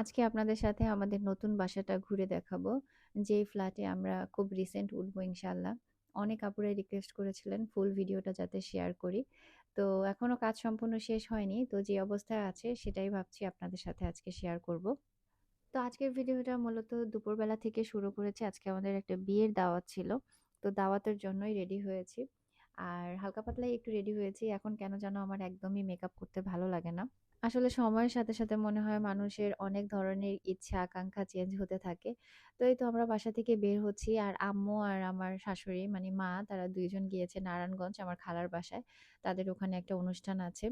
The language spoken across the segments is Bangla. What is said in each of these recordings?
আজকে আপনাদের সাথে আমাদের নতুন বাসাটা ঘুরে দেখাবো। যেই ফ্ল্যাটে আমরা খুব রিসেন্ট উঠবো ইনশাল্লাহ অনেক আপুরাই রিকোয়েস্ট করেছিলেন ফুল ভিডিওটা যাতে শেয়ার করি। তো এখনও কাজ সম্পূর্ণ শেষ হয়নি। তো যে অবস্থায় আছে সেটাই ভাবছি আপনাদের সাথে আজকে শেয়ার করব। তো আজকের ভিডিওটা মূলত দুপুরবেলা থেকে শুরু করেছি। আজকে আমাদের একটা বিয়ের দাওয়াত ছিল। তো দাওয়াতের জন্যই রেডি হয়েছি। আর হালকা পাতলাই একটু রেডি হয়েছি। এখন কেন যেন আমার একদমই মেকআপ করতে ভালো লাগে না। আসলে সময়ের সাথে, সাথে মনে হয় মানুষের অনেক ধরনের ইচ্ছা আকাঙ্ক্ষা চেঞ্জ হতে থাকে। তো এই তো আমরা বাসা থেকে বের হচ্ছি আর আম্মু আর আমার শাশুড়ি মানে মা তারা দুইজন গিয়েছে নারায়ণগঞ্জ আমার খালার বাসায়। তাদের ওখানে একটা অনুষ্ঠান আছে।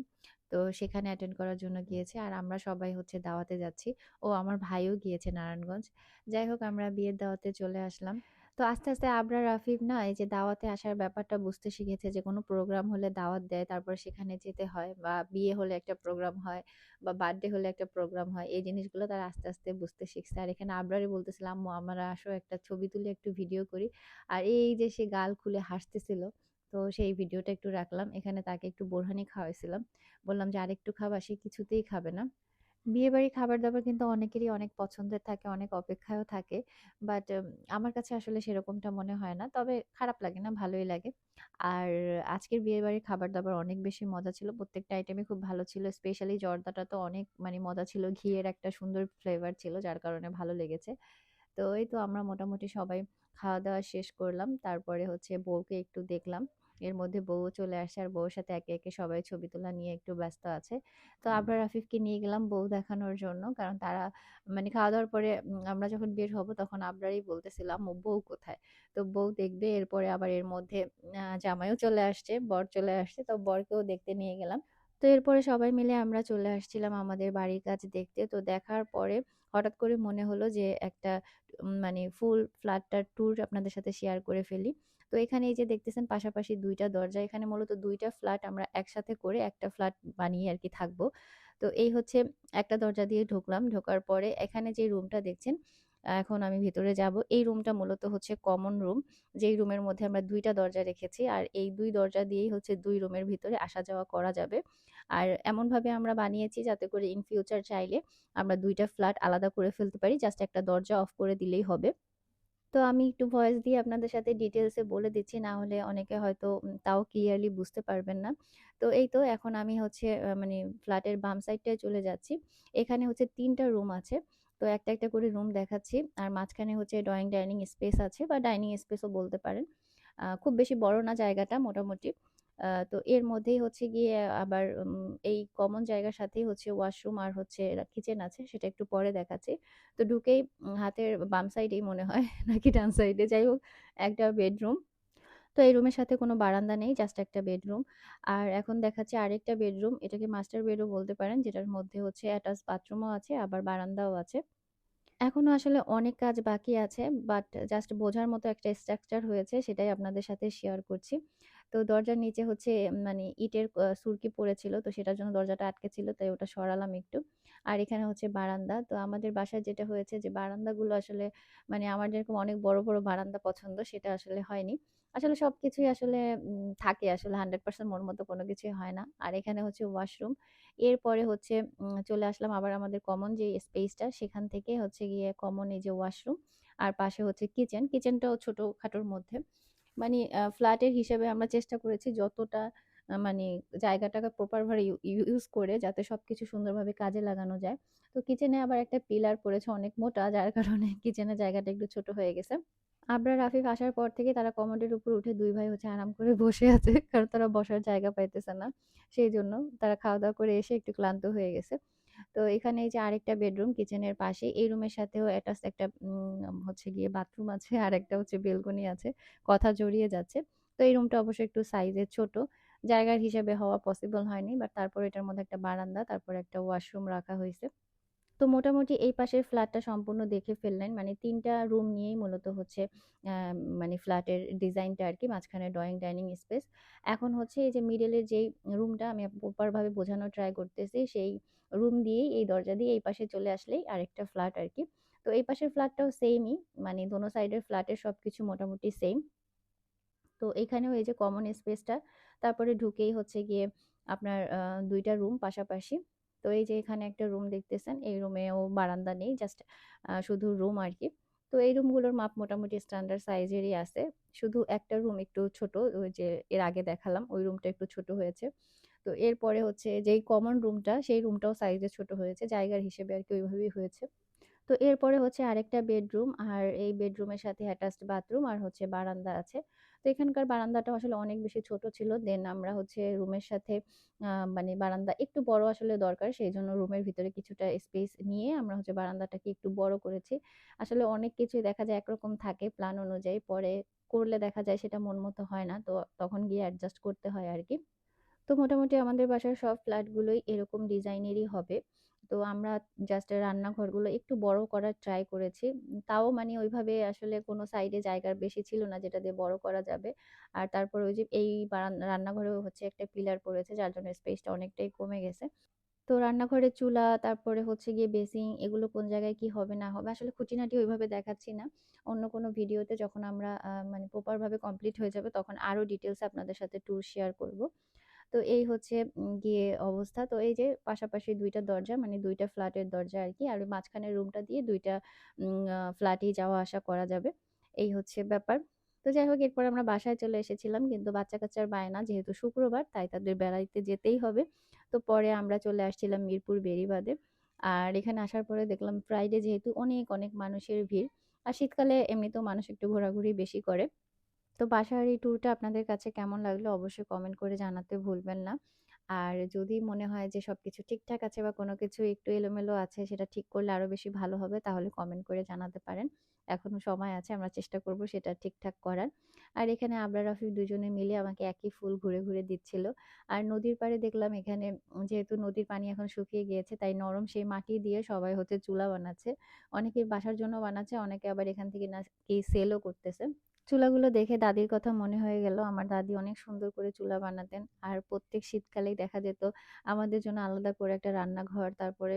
তো সেখানে অ্যাটেন্ড করার জন্য গিয়েছে আর আমরা সবাই হচ্ছে দাওয়াতে যাচ্ছি। ও আমার ভাইও গিয়েছে নারায়ণগঞ্জ। যাই হোক আমরা বিয়ের দাওয়াতে চলে আসলাম। তো আস্তে, আস্তে আবরার রাফিব না এই যে দাওয়াতে আসার ব্যাপারটা বুঝতে শিখেছে যে কোনো প্রোগ্রাম হলে দাওয়াত দেয় তারপর সেখানে যেতে হয় বা বিয়ে হলে একটা প্রোগ্রাম হয় বা বার্থডে হলে একটা প্রোগ্রাম হয় এই জিনিসগুলো তারা আস্তে, আস্তে বুঝতে শিখছে। আর এখানে আবরারই বলতেছিলাম আমরা আসো একটা ছবি তুলে একটু ভিডিও করি। আর এই যে সে গাল খুলে হাসতেছিল তো সেই ভিডিওটা একটু রাখলাম। এখানে তাকে একটু বোরহানি খাওয়াইছিলাম। বললাম যে আরেকটু খাবা সে কিছুতেই খাবে না। বিয়েবাড়ির খাবার-দাবার কিন্তু অনেকেরই অনেক পছন্দের থাকে, অনেক অপেক্ষায়ও থাকে। বাট আমার কাছে আসলে সেরকমটা মনে হয় না। তবে খারাপ লাগে না, ভালোই লাগে। আর আজকের বিয়েবাড়ির খাবার-দাবার অনেক বেশি মজা ছিল। প্রত্যেকটা আইটেমই খুব ভালো ছিল। স্পেশালি জর্দাটা তো অনেক মানে মজা ছিল। ঘিয়ের একটা সুন্দর ফ্লেভার ছিল যার কারণে ভালো লেগেছে। তো এই তো আমরা মোটামুটি সবাই খাওয়া-দাওয়া শেষ করলাম। তারপরে হচ্ছে বউকে একটু দেখলাম। এর মধ্যে বউ চলে আসে আর বউয়ের সাথে একে, একে সবাই ছবি তোলা নিয়ে একটু ব্যস্ত আছে। তো আবরার রাফিফকে নিয়ে গেলাম বউ দেখানোর জন্য। কারণ তারা মানে খাওয়া-দাওয়ার পরে আমরা যখন বের হব তখন আবরারই বলতেছিলাম ও বউ কোথায়?" তো বউ দেখবে এরপরে আবার এর মধ্যে জামাইও চলে আসছে, বর চলে আসছে। তো বরকেও দেখতে নিয়ে গেলাম। তো এরপরে সবাই মিলে আমরা চলে আসছিলাম আমাদের বাড়ির কাজ দেখতে। তো দেখার পরে হঠাৎ করে মনে হলো যে একটা মানে ফুল ফ্ল্যাটটার ট্যুর আপনাদের সাথে শেয়ার করে ফেলি। তো এখানে এই যে দেখতেছেন পাশাপাশি দুইটা দরজা। এখানে মূলত দুইটা ফ্ল্যাট আমরা একসাথে করে একটা ফ্ল্যাট বানিয়ে আর কি থাকব। তো এই হচ্ছে একটা দরজা দিয়ে ঢুকলাম। ঢোকার পরে এখানে যে রুমটা দেখছেন, এখন আমি ভেতরে যাব। এই রুমটা মূলত হচ্ছে কমন রুম। যেই রুমের মধ্যে আমরা দুইটা দরজা রেখেছি। আর এই দুই দরজা দিয়েই হচ্ছে দুই রুমের ভিতরে আসা যাওয়া করা যাবে। আর এমনভাবে আমরা বানিয়েছি যাতে করে ইন ফিউচার চাইলে আমরা দুইটা ফ্ল্যাট আলাদা করে ফেলতে পারি। জাস্ট একটা দরজা অফ করে দিলেই হবে। তো আমি একটু ভয়েস দিয়ে আপনাদের সাথে ডিটেইলস এ বলে দিচ্ছি। না হলে অনেকে হয়তো তাও ক্লিয়ারলি বুঝতে পারবেন না। তো এই তো এখন আমি হচ্ছে মানে ফ্ল্যাটের বাম সাইডটায় চলে যাচ্ছি। এখানে হচ্ছে তিনটা রুম আছে। তো একটা, একটা করে রুম দেখাচ্ছি। আর মাঝখানে হচ্ছে ড্রয়িং ডাইনিং স্পেস আছে বা ডাইনিং স্পেসও বলতে পারেন। খুব বেশি বড় না জায়গাটা মোটামুটি। তো এর মধ্যেই হচ্ছে গিয়ে আবার এই কমন জায়গার সাথেই হচ্ছে ওয়াশরুম আর হচ্ছে কিচেন আছে সেটা একটু পরে দেখাচ্ছি। তো ঢুকেই হাতের বাম সাইডেই মনে হয় নাকি ডান সাইডে যাই হোক একটা বেডরুম। তো এই রুমের সাথে কোনো বারান্দা নেই জাস্ট একটা বেডরুম। আর এখন দেখাচ্ছে আরেকটা বেডরুম এটাকে মাস্টার বেডও বলতে পারেন, যেটার মধ্যে হচ্ছে অ্যাটাচ বাথরুমও আছে, আবার বারান্দাও আছে। এখনও আসলে অনেক কাজ বাকি আছে। বাট জাস্ট বোঝার মতো একটা স্ট্রাকচার হয়েছে, সেটাই আপনাদের সাথে শেয়ার করছি। তো দরজার নিচে হচ্ছে মানে ইটের সুরকি পড়েছিল। তো সেটার জন্য দরজাটা আটকে ছিল তাই ওটা সরালাম একটু। আর এখানে হচ্ছে বারান্দা। তো আমাদের বাসায় যেটা হয়েছে যে বারান্দাগুলো আসলে মানে আমার যেরকম অনেক বড়, বড় বারান্দা পছন্দ সেটা আসলে হয়নি। আসলে সবকিছুই আসলে থাকে আসলে 100% মন মতো কোনো কিছুই হয় না। আর এখানে হচ্ছে ওয়াশরুম। এরপরে হচ্ছে চলে আসলাম আবার আমাদের কমন যে স্পেসটা সেখান থেকে হচ্ছে গিয়ে কমন এই যে ওয়াশরুম আর পাশে হচ্ছে কিচেন। কিচেনটাও ছোটখাটোর মধ্যে। মানে ফ্ল্যাটের হিসেবে আমরা চেষ্টা করেছি যতটা মানে জায়গাটাকে প্রপার ভাবে ইউজ করে যাতে সবকিছু সুন্দরভাবে কাজে লাগানো যায়। তো কিচেনে আবার একটা পিলার পড়েছে অনেক মোটা, যার কারণে কিচেনের জায়গাটা একটু ছোট হয়ে গেছে। আবরার রাফিফ আসার পর থেকে তারা কমোডের উপর উঠে দুই ভাই হচ্ছে আরাম করে বসে আছে। কারণ তারা বসার জায়গা পাইতেছে না। সেই জন্য তারা খাওয়া-দাওয়া করে এসে একটু ক্লান্ত হয়ে গেছে। তো এখানে এই যে আরেকটা বেডরুম কিচেনের পাশে। এই রুমের সাথেও অ্যাটাচ একটা হচ্ছে গিয়ে বাথরুম আছে আর একটা হচ্ছে বেলকনি আছে। কথা জড়িয়ে যাচ্ছে। তো এই রুমটা অবশ্য একটু সাইজে ছোট। জায়গার হিসাবে হওয়া পসিবল হয়নি। বাট তারপর এটার মধ্যে একটা বারান্দা, তারপর একটা ওয়াশরুম রাখা হইছে। তো মোটামুটি এই পাশের ফ্ল্যাটটা সম্পূর্ণ দেখে ফেললেন। মানে তিনটা রুম নিয়েই মূলত হচ্ছে মানে ফ্ল্যাটের ডিজাইনটা আর কি মাঝখানে ড্রয়িং, ডাইনিং স্পেস। এখন হচ্ছে এই যে মিডল এর যেই রুমটা আমি প্রপার ভাবে বোঝানোর ট্রাই করতেছি। সেই রুম দিয়েই, এই দরজা দিয়ে এই পাশে চলে আসলেই আরেকটা ফ্ল্যাট আর কি তো এই পাশের ফ্ল্যাটটাও সেমই মানে দোনো সাইডের ফ্ল্যাটের সব কিছু মোটামুটি সেম তো এখানেও এই যে কমন স্পেসটা তারপরে ঢুকেই হচ্ছে গিয়ে আপনার দুইটা রুম পাশাপাশি। তো এই যে এখানে একটা রুম দেখতেছেন, এই রুমেও বারান্দা নেই, জাস্ট শুধু রুম আর কি তো এই রুমগুলোর মাপ মোটামুটি স্ট্যান্ডার্ড সাইজেরই আছে। শুধু একটা রুম একটু ছোট ওই যে এর আগে দেখালাম, ওই রুমটা একটু ছোট হয়েছে। তো এরপরে হচ্ছে যেই কমন রুমটা, সেই রুমটাও সাইজে ছোট হয়েছে, জায়গার হিসেবে আর কি ওইভাবেই হয়েছে। তো এরপরে হচ্ছে আরেকটা বেডরুম, আর এই বেডরুমের সাথে অ্যাটাচড বাথরুম, আর হচ্ছে বারান্দা আছে। তো এখানকার বারান্দাটা আসলে অনেক বেশি ছোট ছিল। দেন আমরা হচ্ছে রুমের সাথে মানে বারান্দা একটু বড় আসলে দরকার সেই জন্য রুমের ভিতরে কিছুটা স্পেস নিয়ে আমরা হচ্ছে বারান্দাটাকে একটু বড় করেছি। আসলে অনেক কিছুই দেখা যায় একরকম থাকে প্ল্যান অনুযায়ী, পরে করলে দেখা যায় সেটা মন মতো হয় না, তো তখন গিয়ে অ্যাডজাস্ট করতে হয় আর কি তো মোটামুটি আমাদের বাসার সব ফ্ল্যাটগুলোই এরকম ডিজাইনেরই হবে। তো আমরা জাস্ট রান্নাঘরগুলো একটু বড় করার ট্রাই করেছি। তাও মানে ওইভাবে আসলে কোনো সাইডে জায়গার বেশি ছিল না যেটা দিয়ে বড় করা যাবে। আর তারপর ওই যে এই রান্নাঘরেও হচ্ছে একটা পিলার পড়েছে যার জন্য স্পেসটা অনেকটাই কমে গেছে। তো রান্নাঘরের চুলা, তারপরে হচ্ছে গিয়ে বেসিং এগুলো কোন জায়গায় কি হবে, না হবে, আসলে খুঁটিনাটি ওইভাবে দেখাচ্ছি না। অন্য কোনো ভিডিওতে যখন আমরা মানে প্রপারভাবে কমপ্লিট হয়ে যাবে তখন আরও ডিটেলস আপনাদের সাথে ট্যুর শেয়ার করব। তো এই হচ্ছে গিয়ে অবস্থা। তো এই যে পাশাপাশি দুইটা দরজা মানে দুইটা ফ্ল্যাটের দরজা আর কি আর মাঝখানের রুমটা দিয়ে দুইটা ফ্ল্যাটেই যাওয়া আসা করা যাবে। এই হচ্ছে ব্যাপার। তো যাই হোক, এরপর আমরা বাসায় চলে এসেছিলাম। কিন্তু বাচ্চা কাচ্চার বায়না, যেহেতু শুক্রবার, তাই তাদের বেড়াইতে যেতেই হবে। তো পরে আমরা চলে আসছিলাম মিরপুর বেরিবাদে আর এখানে আসার পরে দেখলাম ফ্রাইডে যেহেতু অনেক অনেক মানুষের ভিড়। আর শীতকালে এমনিতেও মানুষ একটু ঘোরাঘুরি বেশি করে। তো বাসার এই ট্যুরটা আপনাদের কাছে কেমন লাগল অবশ্যই কমেন্ট করে জানাতে ভুলবেন না। আর যদি মনে হয় যে সব কিছু ঠিকঠাক আছে বা কোনো কিছু একটু এলোমেলো আছে সেটা ঠিক করলে আরও বেশি ভালো হবে তাহলে কমেন্ট করে জানাতে পারেন। এখনও সময় আছে আমরা চেষ্টা করব সেটা ঠিকঠাক করার। আর এখানে আবরার রাফি দুজনে মিলে আমাকে একই ফুল ঘুরে ঘুরে দিচ্ছিল। আর নদীর পাড়ে দেখলাম এখানে যেহেতু নদীর পানি এখন শুকিয়ে গিয়েছে তাই নরম সেই মাটি দিয়ে সবাই হচ্ছে চুলা বানাচ্ছে। অনেকে বাসার জন্য বানাচ্ছে, অনেকে আবার এখান থেকে না কি সেলও করতেছে। চুলাগুলো দেখে দাদির কথা মনে হয়ে গেল। আমার দাদি অনেক সুন্দর করে চুলা বানাতেন। আর প্রত্যেক শীতকালেই দেখা যেত আমাদের জন্য আলাদা করে একটা রান্নাঘর, তারপরে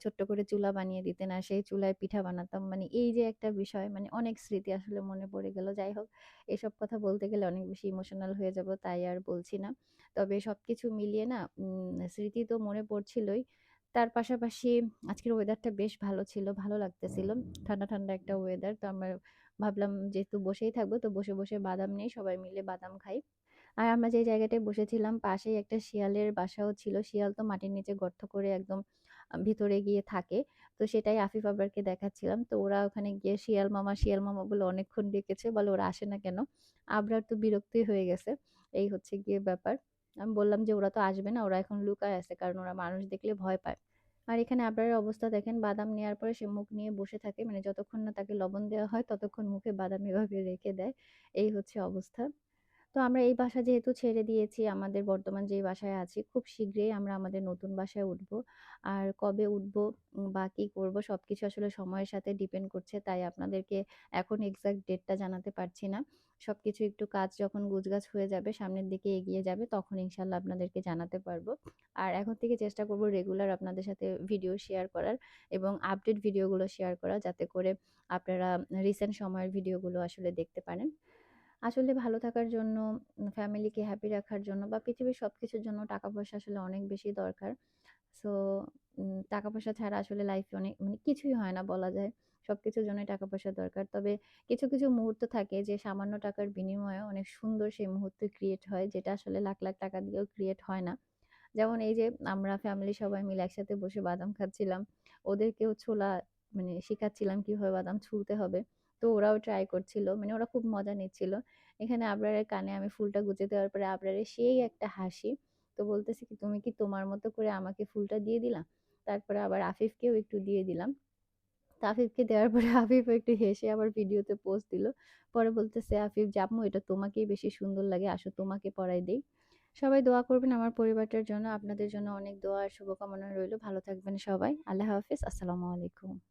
ছোট্ট করে চুলা বানিয়ে দিতেন আর সেই চুলায় পিঠা বানাতাম। মানে এই যে একটা বিষয় মানে অনেক স্মৃতি আসলে মনে পড়ে গেল। যাই হোক, এসব কথা বলতে গেলে অনেক বেশি ইমোশনাল হয়ে যাব, তাই আর বলছি না। তবে সবকিছু মিলিয়ে না স্মৃতি তো মনে পড়ছিলই। তার পাশাপাশি আজকের ওয়েদারটা বেশ ভালো ছিল, ভালো লাগতেছিল। ঠান্ডা ঠান্ডা একটা ওয়েদার তো আমরা ভাবলাম যেহেতু বসেই থাকব, তো বসে বসে বাদাম নেই, সবাই মিলে বাদাম খাই। আর আমরা যে জায়গাটায় বসেছিলাম, পাশেই একটা শিয়ালের বাসাও ছিল। শিয়াল তো মাটির নিচে গর্ত করে একদম ভিতরে গিয়ে থাকে। তো সেটাই আফিফ আবরারকে দেখাচ্ছিলাম। তো ওরা ওখানে গিয়ে শিয়াল মামা শিয়াল মামা বলে অনেকক্ষণ ডেকেছে, বলে ওরা আসে না কেন? আবরার তো বিরক্তই হয়ে গেছে। এই হচ্ছে গিয়ে ব্যাপার। আমি বললাম যে, ওরা তো আসবে না, ওরা এখন লুকায় আছে, কারণ ওরা মানুষ দেখলে ভয় পায়। আর এখানে আবরারের অবস্থা দেখেন, বাদাম নেওয়ার পরে সে মুখ নিয়ে বসে থাকে। মানে যতক্ষণ না তাকে লবণ দেওয়া হয়, ততক্ষণ মুখে বাদাম এভাবে রেখে দেয়। এই হচ্ছে অবস্থা। তো আমরা এই বাসা যেহেতু ছেড়ে দিয়েছি, আমাদের বর্তমান যে বাসায় আছি, খুব শীঘ্রই আমরা আমাদের নতুন বাসায় উঠব। আর কবে উঠব বা কী করব সব কিছু আসলে সময়ের সাথে ডিপেন্ড করছে, তাই আপনাদেরকে এখন এক্সাক্ট ডেটটা জানাতে পারছি না। সব কিছু একটু কাজ যখন গুজগাছ হয়ে যাবে, সামনের দিকে এগিয়ে যাবে, তখন ইনশাল্লাহ আপনাদেরকে জানাতে পারব। আর এখন থেকে চেষ্টা করব রেগুলার আপনাদের সাথে ভিডিও শেয়ার করার এবং আপডেট ভিডিওগুলো শেয়ার করা, যাতে করে আপনারা রিসেন্ট সময়ের ভিডিওগুলো আসলে দেখতে পারেন। আসলে ভালো থাকার জন্য ফ্যামিলিকে হ্যাপি রাখার জন্য বা পৃথিবীর সব কিছুর জন্য টাকা পয়সা আসলে অনেক বেশি দরকার। সো টাকা পয়সা ছাড়া আসলে লাইফে অনেক মানে কিছুই হয় না বলা যায়। সব কিছুর জন্যই টাকা পয়সা দরকার। তবে কিছু কিছু মুহূর্ত থাকে যে সামান্য টাকার বিনিময়ে অনেক সুন্দর সেই মুহূর্ত ক্রিয়েট হয়, যেটা আসলে লাখ লাখ টাকা দিয়েও ক্রিয়েট হয় না। যেমন এই যে আমরা ফ্যামিলি সবাই মিলে একসাথে বসে বাদাম খাচ্ছিলাম, ওদেরকেও ছোলা মানে শেখাচ্ছিলাম কীভাবে বাদাম ছুলতে হবে। তো ওরাও ট্রাই করছিল। মানে ওরা খুব মজা নিচ্ছিল। এখানে আবরারের কানে আমি ফুলটা গুজে দেওয়ার পরে আবরারের সেই একটা হাসি। তো বলতেছি কি, তুমি কি তোমার মতো করে আমাকে ফুলটা দিয়ে দিলা? তারপরে আবার আফিফকেও একটু দিয়ে দিলাম। তো আফিফকে দেওয়ার পরে আফিফ একটু হেসে আবার ভিডিওতে পোস্ট দিল। পরে বলতেছে, আফিফ, জাম্মু, এটা তোমাকেই বেশি সুন্দর লাগে। আসো, তোমাকে পড়াই দেই। সবাই দোয়া করবেন আমার পরিবারটার জন্য। আপনাদের জন্য অনেক দোয়া আর শুভকামনা রইল। ভালো থাকবেন সবাই। আল্লাহ হাফিজ। আসসালামু আলাইকুম।